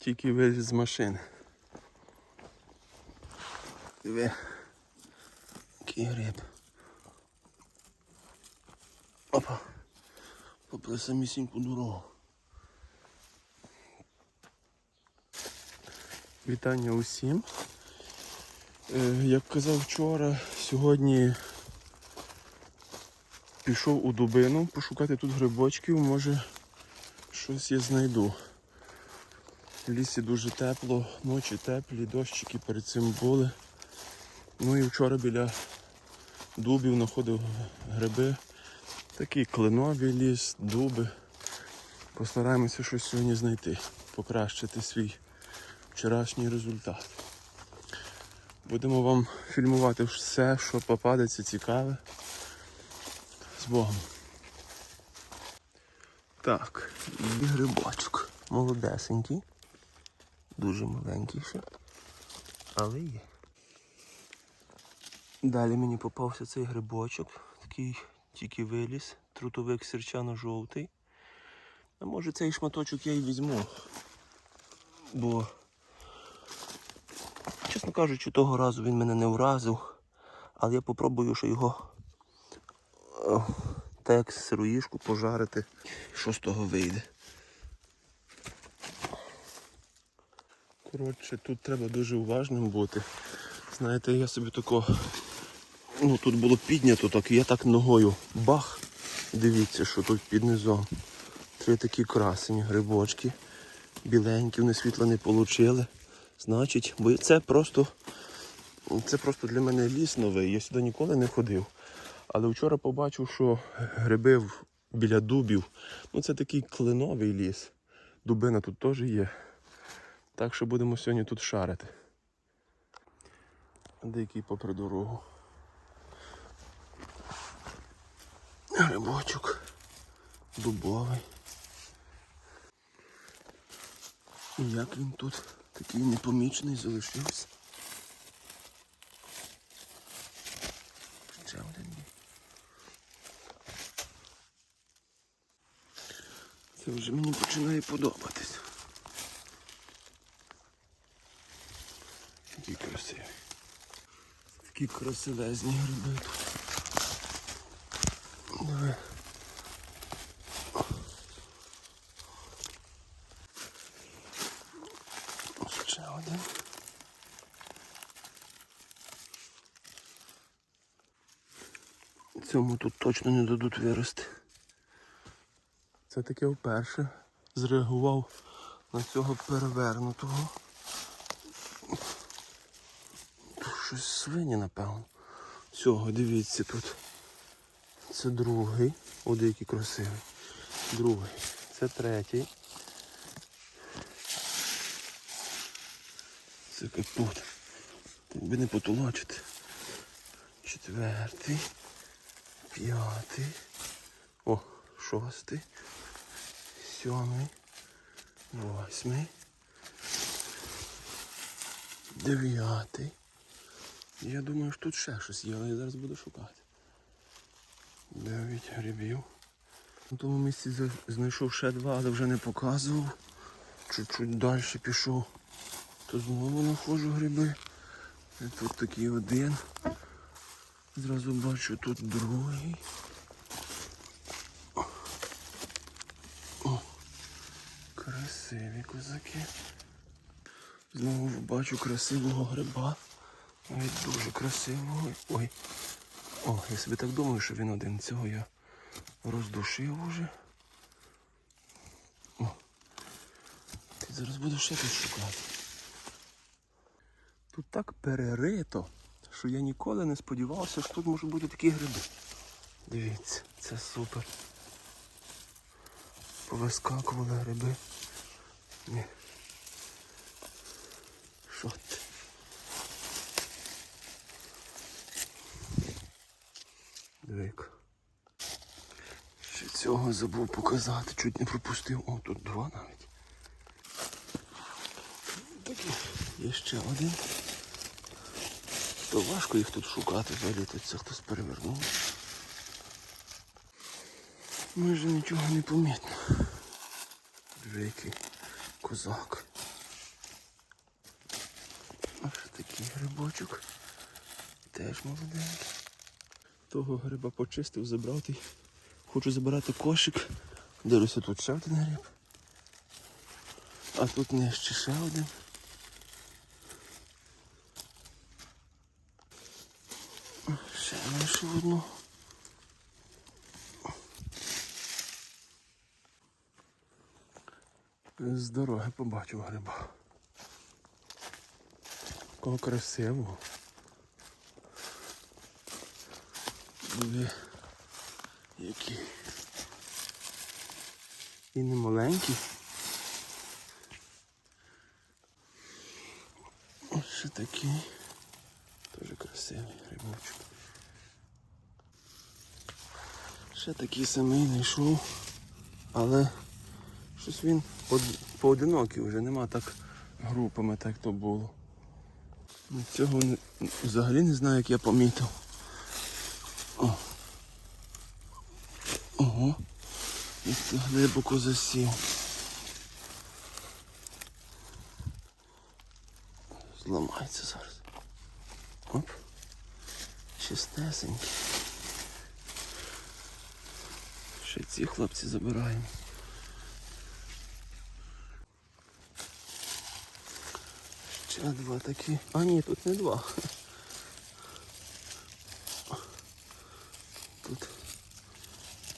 Тільки виліз з машини. Диви. Який гриб. Опа. Попри самісіньку дорогу. Вітання усім. Е, Як казав вчора, сьогодні пішов у дубину пошукати тут грибочків, може щось я знайду. В лісі дуже тепло, ночі теплі, дощики перед цим були. Ну і вчора біля дубів знаходив гриби. Такий кленовий ліс, дуби. Постараємося щось сьогодні знайти, покращити свій вчорашній результат. Будемо вам фільмувати все, що попадеться цікаве. З Богом. Так, і грибочок. Молодесенький. Дуже маленький ще. Але є. Далі мені попався цей грибочок, такий тільки виліз, трутовик сірчано-жовтий. А може цей шматочок я й візьму. Бо, чесно кажучи, того разу він мене не вразив. Але я попробую, що його е, так як сироїшку пожарити. Що з того вийде? Коротше, тут треба дуже уважним бути. Знаєте, я собі тако. Ну тут було піднято так, я так ногою бах. Дивіться, що тут під низом. Три такі красені грибочки. Біленькі, вони світла не отримали. Значить, бо це просто. Це просто для мене ліс новий. Я сюди ніколи не ходив. Але вчора побачив, що гриби біля дубів. Ну це такий кленовий ліс. Дубина тут теж є. Так що будемо сьогодні тут шарити. Дикий попри дорогу. Грибочок. Дубовий. І як він тут такий непомічений залишився. Ще один є. Це вже мені починає подобатись. Такі красиві. Такі красивезні гриби тут. Ще один. Цьому тут точно не дадуть вирости. Це таке вперше зреагував на цього перевернутого. Тут щось свині, напевно. Цього, дивіться тут. Це другий. О, який красивий. Другий. Це третій. Це капут. Так би не потолочити. Четвертий. П'ятий. О, шостий. Сьомий. Восьмий. Дев'ятий. Я думаю, що тут ще щось є, але я зараз буду шукати. Дев'ять грибів. На тому місці знайшов ще два, але вже не показував. Чуть-чуть далі пішов. То знову знаходжу гриби. І тут такий один. Зразу бачу тут другий. О, красиві козаки. Знову бачу красивого гриба. Навіть дуже красивого. Ой. О, я собі так думаю, що він один. Цього я роздушив уже. О. Ти зараз буду ще тут шукати. Тут так перерито, що я ніколи не сподівався, що тут можуть бути такі гриби. Дивіться, це супер. Повискакували гриби. Ні. Що ти? Дивіться. Ще цього забув показати, чуть не пропустив. О, тут два навіть. Такі. Є ще один. То важко їх тут шукати, взагалі тут це хтось перевернув. Майже нічого не помітно. Який козак. такий грибочок. Теж молоденький. Того гриба почистив, забрав. той. Хочу забирати кошик. Дивлюся, тут ще один гриб. А тут нижче ще один. Ще знайшов одну. З дороги побачив гриба. Кого красивого. Диви, який. І не маленький. Ось ще такий. Дуже красивий грибочок. Ще такий самий знайшов, але щось він поодинокий вже, нема так групами, так то було. Ну, Цього взагалі не знаю, як я помітив. О. Ого. І це глибоко засів. Зламається зараз. Оп. Чистесенький. Ще ці хлопці забираємо. Ще два такі. А ні, тут не два.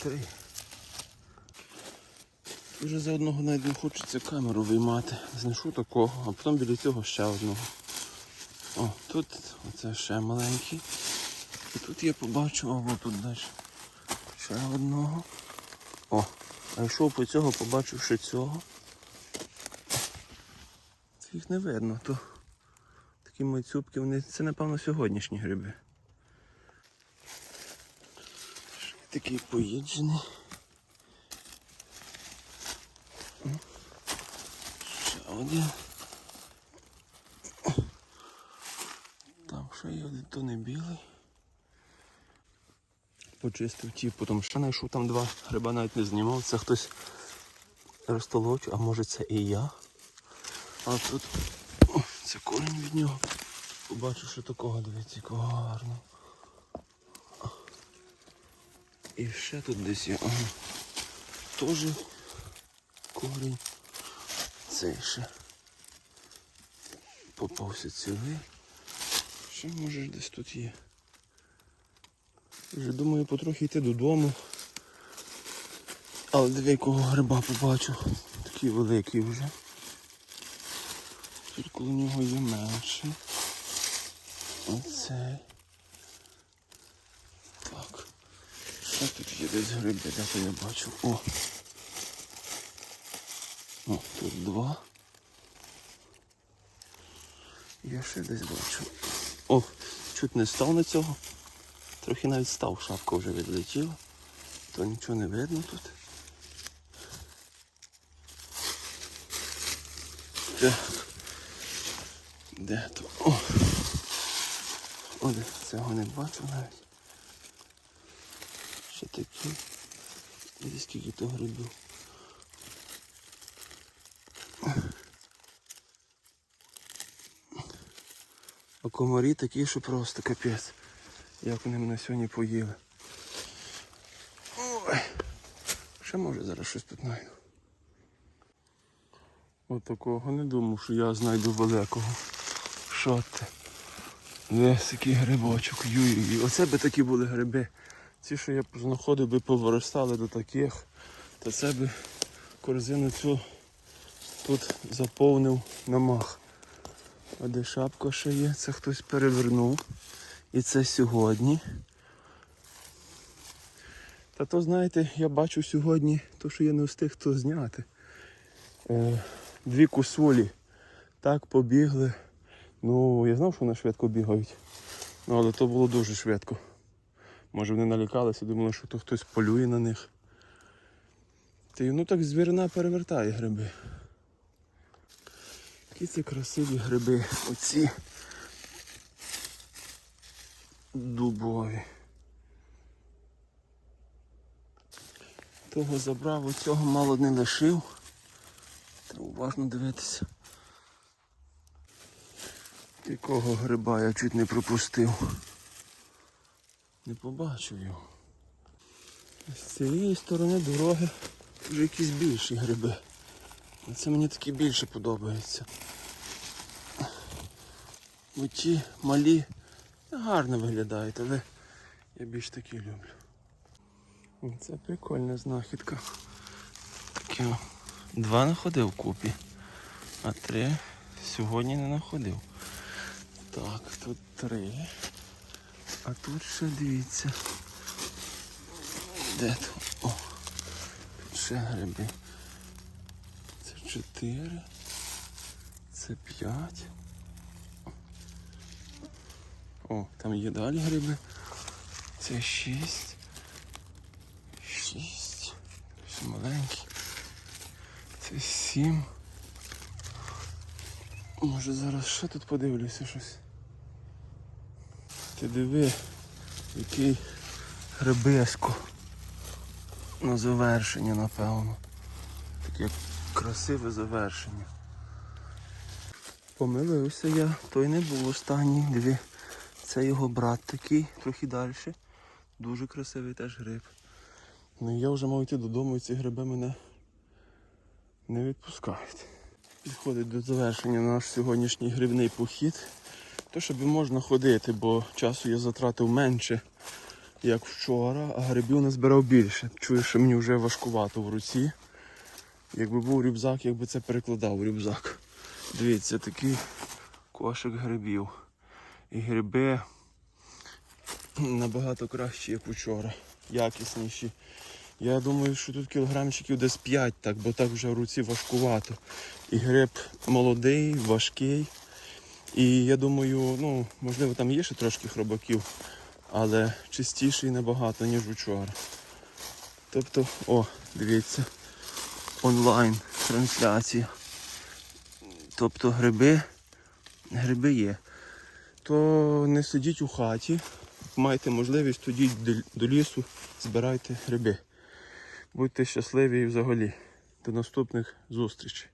Три. Вже за одного навіть не хочеться камеру виймати. Знайшов такого, а потім біля цього ще одного. О, тут оце ще маленький. І тут я побачив, або тут далі. Ще одного. О, а йшов по цього, побачив ще цього. Їх не видно, то такі мацюбки, вони. Це напевно сьогоднішні гриби. Ще такий поїджений. Ще один. Там ще є один, то не білий. Почистив ті, потім ще знайшов там два гриба навіть не знімав. Це хтось розтолочив, а може це і я. А тут о, це корінь від нього. Побачив, що такого, дивіться, якого гарно. І ще тут десь є. Ага. Теж корінь. Цей ще. Попався цілий. Ще може десь тут є. Вже думаю потрохи йти додому. Але диви, якого гриба побачив. Такий великий вже. Тут коло нього є менше. Оцей. Що тут є десь гриби, де я бачу. О! О, тут два. Я ще десь бачу. О, чуть не став на цього. Трохи навіть став, шапка вже відлетіла. То нічого не видно тут. Так. Де то? О! О, цього не бачу навіть. Такі. І скільки то грибів. А комарі такі, що просто капець. Як вони мене сьогодні поїли. Ой. Ще може зараз щось тут знайду. От такого не думав, що я знайду великого. Що ти? Десь який грибочок. Юй, оце би такі були гриби. Ці, що я знаходив, би повиростали до таких. То це би корзину цю тут заповнив на мах. А де шапка ще є, це хтось перевернув. І це сьогодні. Та то, знаєте, я бачу сьогодні, то що я не встиг то зняти. Е, дві кусулі. Так побігли. Ну, я знав, що вони швидко бігають. Ну, але то було дуже швидко. Може вони налякалися, думали, що то хтось полює на них. Та й ну так звірина перевертає гриби. Які це красиві гриби. Оці дубові. Того забрав, оцього мало не лишив. Треба уважно дивитися. Якого гриба я чуть не пропустив. Не побачив його. З цієї сторони дороги вже якісь більші гриби. Це мені такі більше подобаються. Бо ті малі гарно виглядають, але я більш такі люблю. Це прикольна знахідка. Такі два знаходив вкупі, а три сьогодні не знаходив. Так, тут три. А тут ще дивіться. Де тут? О, тут ще гриби. Це чотири. Це п'ять. О, там є далі гриби. Це шість. Шість. Ще маленький. Це сім. Може зараз ще тут подивлюся щось. Ти диви, який грибисько. На завершення, напевно. Таке красиве завершення. Помилився я, той не був останній. Диви, це його брат такий, трохи далі. Дуже красивий теж гриб. Ну я вже мав йти додому і ці гриби мене не відпускають. Підходить до завершення наш сьогоднішній грибний похід. То, щоб можна ходити, бо часу я затратив менше, як вчора, а грибів назбирав більше. Чую, що мені вже важкувато в руці. Якби був рюкзак, якби це перекладав рюкзак. Дивіться, такий кошик грибів. І гриби набагато кращі, як вчора. Якісніші. Я думаю, що тут кілограмчиків десь 5, так, бо так вже в руці важкувато. І гриб молодий, важкий. І я думаю, ну, можливо, там є ще трошки хробаків, але чистіший набагато, ніж вчора. Тобто, о, дивіться, онлайн трансляція. Тобто гриби, гриби є. То не сидіть у хаті, маєте можливість, тоді до- до лісу, збирайте гриби. Будьте щасливі і взагалі. До наступних зустрічей.